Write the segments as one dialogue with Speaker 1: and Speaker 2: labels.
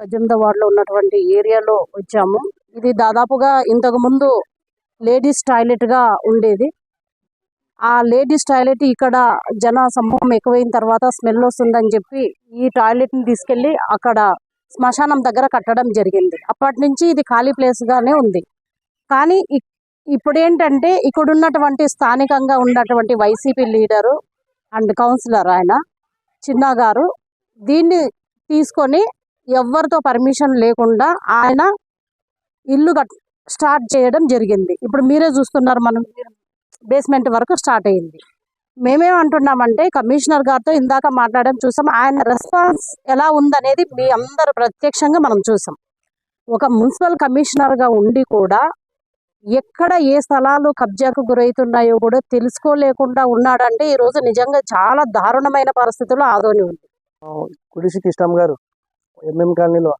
Speaker 1: పద్దెనిమిదో వార్డులో ఉన్నటువంటి ఏరియాలో వచ్చాము. ఇది దాదాపుగా ఇంతకు ముందు లేడీస్ టాయిలెట్గా ఉండేది. ఆ లేడీస్ టాయిలెట్ ఇక్కడ జన సమూహం ఎక్కువైన తర్వాత స్మెల్ వస్తుందని చెప్పి ఈ టాయిలెట్ని తీసుకెళ్ళి అక్కడ శ్మశానం దగ్గర కట్టడం జరిగింది. అప్పటి నుంచి ఇది ఖాళీ ప్లేస్ గానే ఉంది. కానీ ఇప్పుడు ఏంటంటే ఇక్కడ ఉన్నటువంటి స్థానికంగా ఉన్నటువంటి వైసీపీ లీడరు అండ్ కౌన్సిలర్ ఆయన చిన్న గారు దీన్ని తీసుకొని ఎవరితో పర్మిషన్ లేకుండా ఆయన ఇల్లు స్టార్ట్ చేయడం జరిగింది. ఇప్పుడు మీరే చూస్తున్నారు మనం బేస్మెంట్ వరకు స్టార్ట్ అయింది. మేమేమంటున్నామంటే కమిషనర్ గారితో ఇందాక మాట్లాడడం చూసాం. ఆయన రెస్పాన్స్ ఎలా ఉందనేది మీ అందరు ప్రత్యక్షంగా మనం చూసాం. ఒక మున్సిపల్ కమిషనర్గా ఉండి కూడా ఎక్కడ ఏ స్థలాలు కబ్జాకు గురవుతున్నాయో కూడా తెలుసుకోలేకుండా ఉన్నాడంటే ఈ రోజు నిజంగా చాలా దారుణమైన పరిస్థితుల్లో ఆదోని ఉంది.
Speaker 2: కుడిసి కృష్ణమ్మ గారు ఎంఎం కాలనీలో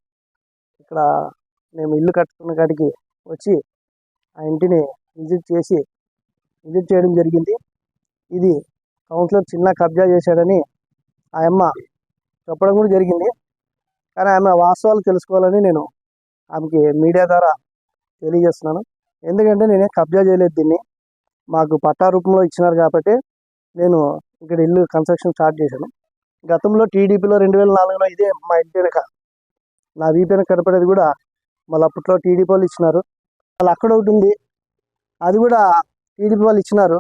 Speaker 2: ఇక్కడ మేము ఇల్లు కట్టుకున్న కాడికి వచ్చి ఆ ఇంటిని విజిట్ చేసి విజిట్ చేయడం జరిగింది. ఇది కౌన్సిలర్ చిన్న కబ్జా చేశాడని ఆ అమ్మ చెప్పడం కూడా జరిగింది. కానీ ఆమె వాస్తవాలు తెలుసుకోవాలని నేను ఆమెకి మీడియా ద్వారా తెలియజేస్తున్నాను. ఎందుకంటే నేనే కబ్జా చేయలేదు దీన్ని. మాకు పట్టా రూపంలో ఇచ్చినారు కాబట్టి నేను ఇక్కడ ఇల్లు కన్స్ట్రక్షన్ స్టార్ట్ చేశాను. గతంలో టీడీపీలో రెండు వేల నాలుగులో ఇదే మా ఇంటి వెనక. నా వీపు వెనక కనపడేది కూడా మళ్ళీ అప్పట్లో టీడీపీ వాళ్ళు ఇచ్చినారు. వాళ్ళు అక్కడ ఒకటి ఉంది. అది కూడా టీడీపీ వాళ్ళు ఇచ్చినారు.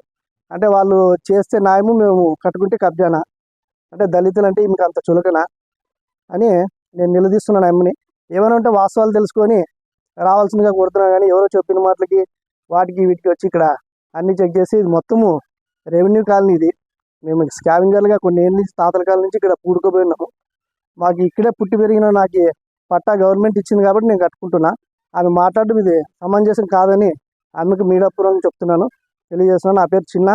Speaker 2: అంటే వాళ్ళు చేస్తే న్యాయము మేము కట్టుకుంటే కబ్జానా. అంటే దళితులు అంటే మీకు అంత చులకనా అని నేను నిలదీస్తున్నాను అమ్మని ఏమైనా ఉంటే వాస్తవాలు తెలుసుకొని రావాల్సిందిగా కోరుతున్నాను. కానీ ఎవరో చెప్పిన మాటలకి వాటికి వీటికి వచ్చి ఇక్కడ అన్ని చెక్ చేసి ఇది మొత్తము రెవెన్యూ కాలనీ ఇది. మేము స్కావెంజర్లుగా కొన్ని ఏళ్ళ నుంచి తాతల కాలం నుంచి ఇక్కడ పూడుకోపోయి మాకు ఇక్కడే పుట్టి పెరిగిన నాకు పట్టా గవర్నమెంట్ ఇచ్చింది కాబట్టి నేను కట్టుకుంటున్నా. ఆమె మాట్లాడడం ఇది సమంజసం కాదని ఆమెకు మీడియాపూర్వకంగా చెప్తున్నాను. తెలియజేస్తున్నాను. నా పేరు చిన్న.